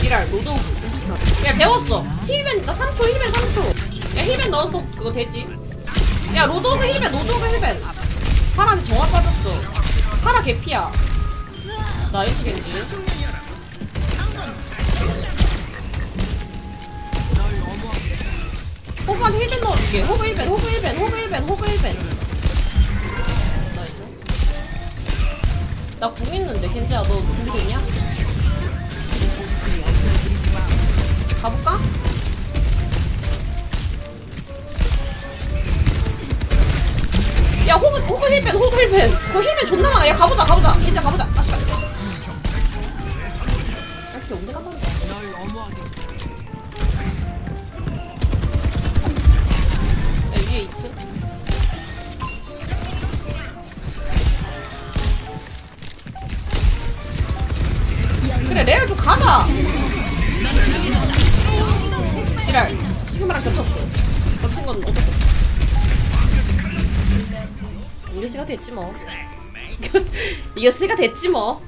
지랄 로도우 야 배웠어. 힐맨 나 3초 힐맨 3초. 야 힐맨 넣었어. 그거 되지? 야 로도그 힐맨 로도그 힐맨. 파란이 정화 빠졌어. 파라 개피야. 나이스 겐지. 호그한테 힐맨 넣어줄게. 호그 힐맨 호그 힐맨 호그 힐맨 호그 힐맨. 나이스. 나 궁 있는데 겐지야 너 궁도 있냐? 가볼까? 야 호그 호그 힐맨 호그 힐맨 저 힐맨 존나 많아. 야 가보자 가보자. 겐지야 가보자. 아씨 야 이렇게 언제 간다는 거야? 야 위에 2층 그래 레알 좀 가자 시그마랑 겹쳤어. 겹친 건 어떡해 이거 시가 됐지 뭐. 이거 시가 됐지 뭐.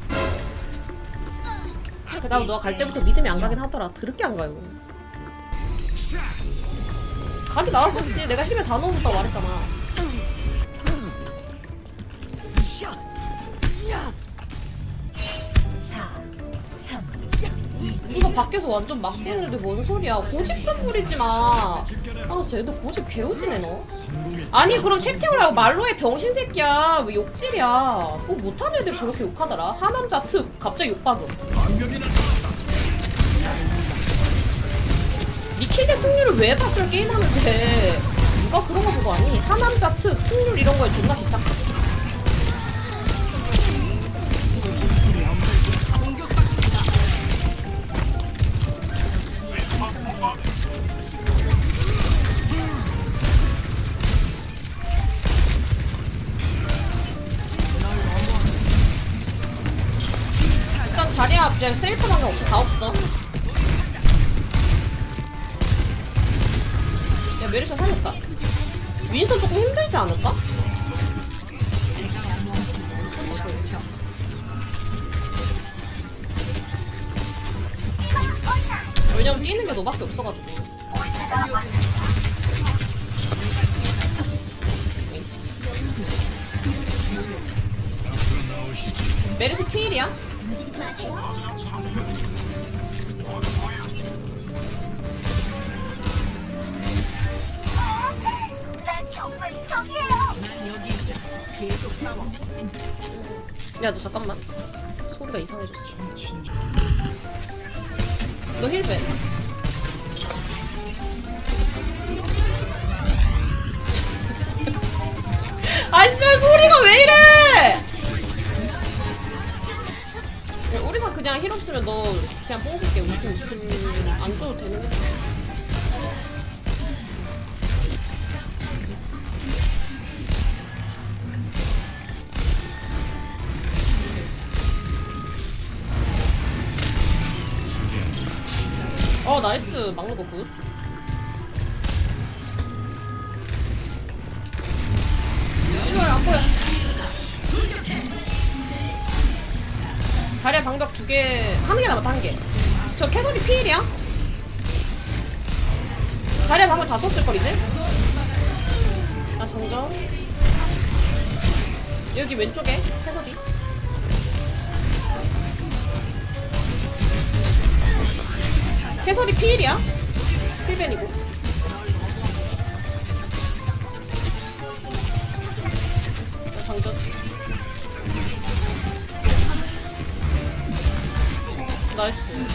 그다음 너가 갈 때부터 믿음이 안 가긴 하더라. 드럽게 안 가요. 각이 나왔었지. 내가 힘을 다 넣어줬다고 말했잖아 밖에서 완전 막 뛰는데 뭔 소리야 고집 좀 부리지 마. 아 쟤도 고집 개우지네 너. 아니 그럼 채팅을 하고 말로 해 병신 새끼야 왜 욕질이야. 뭐 못하는 애들 저렇게 욕하더라. 하남자 특 갑자기 욕박음. 니킬의 승률을 왜 봤을 게임하는데 누가 그런 거 보고 아니? 하남자 특 승률 이런 거에 존나 집착. 일 단 다리 앞 이제 셀프 방금 없어 다 없어. 야 메르샤 살렸다. 윈스턴 조금 힘들지 않을까? 왜냐면 뛰는 게 너밖에 없어가지고. 메르시 피일이야? 야, 너 잠깐만. 소리가 이상해졌어. 너 힐벤. 아, 씨발, 소리가 왜 이래! 우리사 그냥 힐 없으면 너 그냥 뽑을게. 우리 팀안 써도 되는 게. 어 나이스 막는 거 굿. 두 개, 한 개 남았다 한 개. 저 캐서디 피일이야? 자리에 방벽 다 썼을 걸 이제. 나 정정. 여기 왼쪽에 캐서디. 캐서디 피일이야? 필벤이고. 나 정전. 대충.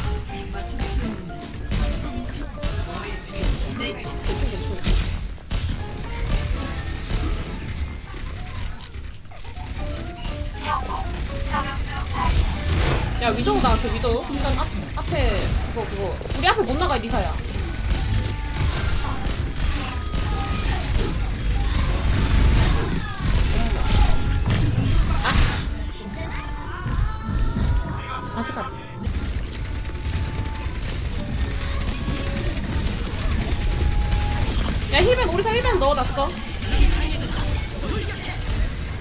야 위도우 나왔어 위도우 일단 앞, 앞에 그거 그거. 우리 앞에 못 나가 리사야. 아. 다시 가자 힐벤 넣어놨어.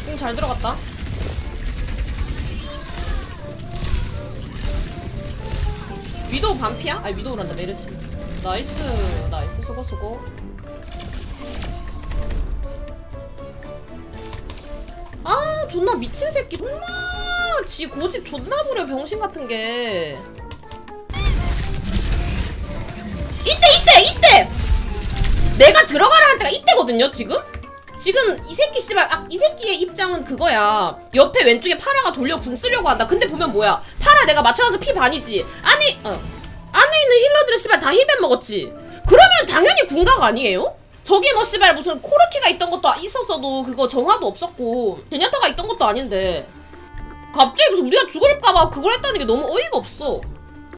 응잘 들어갔다. 위도우 반피야? 아니 위도우란다 메르시. 나이스 나이스 수고 수고 아 존나 미친 새끼. 존나 지 고집 존나 부려 병신 같은 게. 이때 이때 이때 내가 들어가라 할 때가 이때거든요 지금? 지금 이 새끼 씨발 아, 이 새끼의 입장은 그거야. 옆에 왼쪽에 파라가 돌려 궁 쓰려고 한다. 근데 보면 뭐야? 파라 내가 맞춰서 피 반이지. 아니 어. 안에 있는 힐러들은 씨발 다 힐벤 먹었지. 그러면 당연히 궁각 아니에요? 저기 뭐 씨발 무슨 코르키가 있던 것도 있었어도 그거 정화도 없었고 제냐타가 있던 것도 아닌데. 갑자기 무슨 우리가 죽을까봐 그걸 했다는 게 너무 어이가 없어